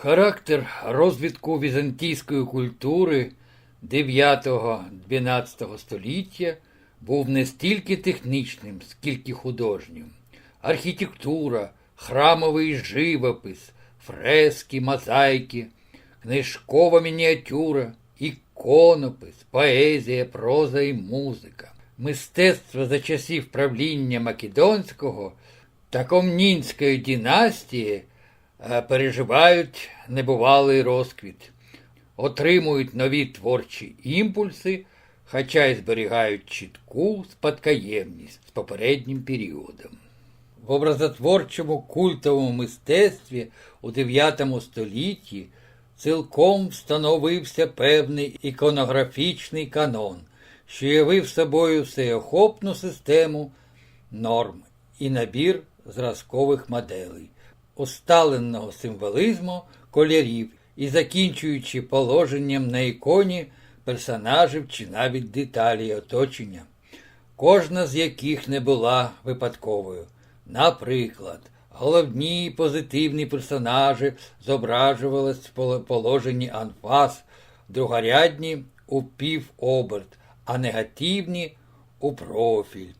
Характер розвитку візантійської культури 9-12 століття був не стільки технічним, скільки художнім. Архітектура, храмовий живопис, фрески, мозаїки, книжкова мініатюра, іконопис, поезія, проза і музика. Мистецтво за часів правління Македонського та Комнінської династії переживають небувалий розквіт, отримують нові творчі імпульси, хоча й зберігають чітку спадкоємність з попереднім періодом. В образотворчому культовому мистецтві у IX столітті цілком встановився певний іконографічний канон, що явив собою всеохопну систему норм і набір зразкових моделей, усталеного символізму кольорів і закінчуючи положенням на іконі персонажів чи навіть деталі оточення, кожна з яких не була випадковою. Наприклад, головні позитивні персонажі зображувались в положенні анфас, другорядні у півоберт, а негативні у профіль.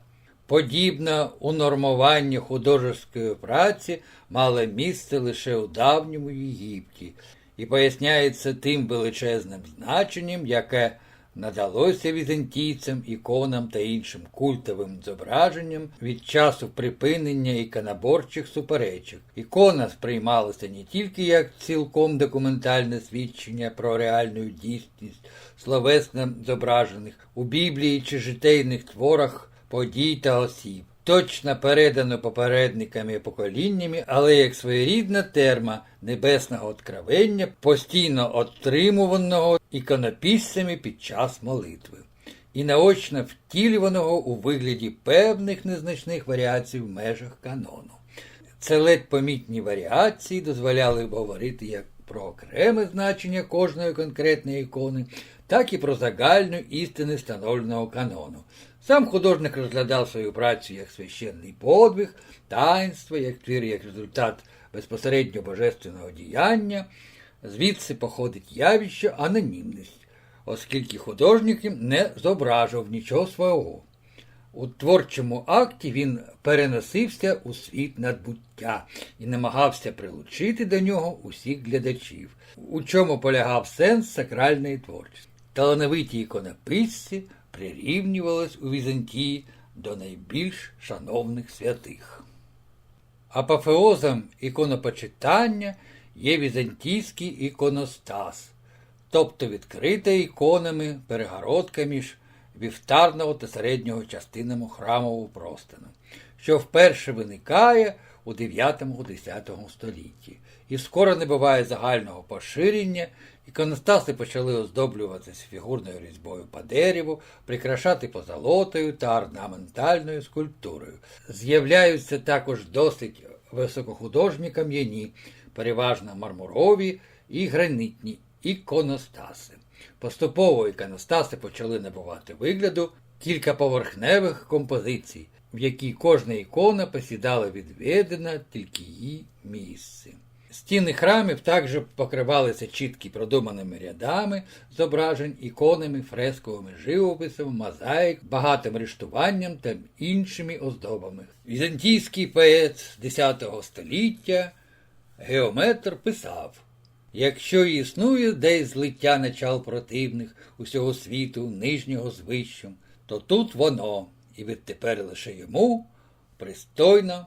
Подібне унормування художеської праці мало місце лише у давньому Єгипті і поясняється тим величезним значенням, яке надалося візантійцям, іконам та іншим культовим зображенням від часу припинення іконоборчих суперечок. Ікона сприймалася не тільки як цілком документальне свідчення про реальну дійсність словесно зображених у Біблії чи житейних творах подій та осіб. Точно передано попередниками і поколіннями, але як своєрідна терма небесного откровення, постійно отримуваного іконописцями під час молитви, і наочно втілюваного у вигляді певних незначних варіацій в межах канону. Це ледь помітні варіації дозволяли говорити як про окреме значення кожної конкретної ікони, так і про загальну істину встановленого канону. Сам художник розглядав свою працю як священний подвиг, таїнство, як твір, як результат безпосередньо божественного діяння. Звідси походить явище анонімність, оскільки художник не зображував нічого свого. У творчому акті він переносився у світ надбуття і намагався прилучити до нього усіх глядачів, у чому полягав сенс сакральної творчості. Талановиті іконописці прирівнювались у Візантії до найбільш шановних святих. Апофеозом іконопочитання є візантійський іконостас, тобто відкрита іконами перегородка між вівтарного та середнього частинами храмового простину, що вперше виникає у 9-10 столітті. І скоро не буває загального поширення, іконостаси почали оздоблюватися фігурною різьбою по дереву, прикрашати позолотою та орнаментальною скульптурою. З'являються також досить високохудожні кам'яні, переважно мармурові і гранитні іконостаси. Поступово іконостаси почали набувати вигляду кількаповерхневих композицій, в якій кожна ікона посідала відведене тільки її місце. Стіни храмів також покривалися чіткі продуманими рядами зображень, іконами, фресковими живописом, мозаїк, багатим рештуванням та іншими оздобами. Візантійський поет X століття Геометр писав Якщо існує десь злиття начал противних усього світу, нижнього з вищим, то тут воно, і відтепер лише йому пристойно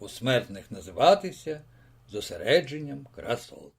у смертних називатися зосередженням красот.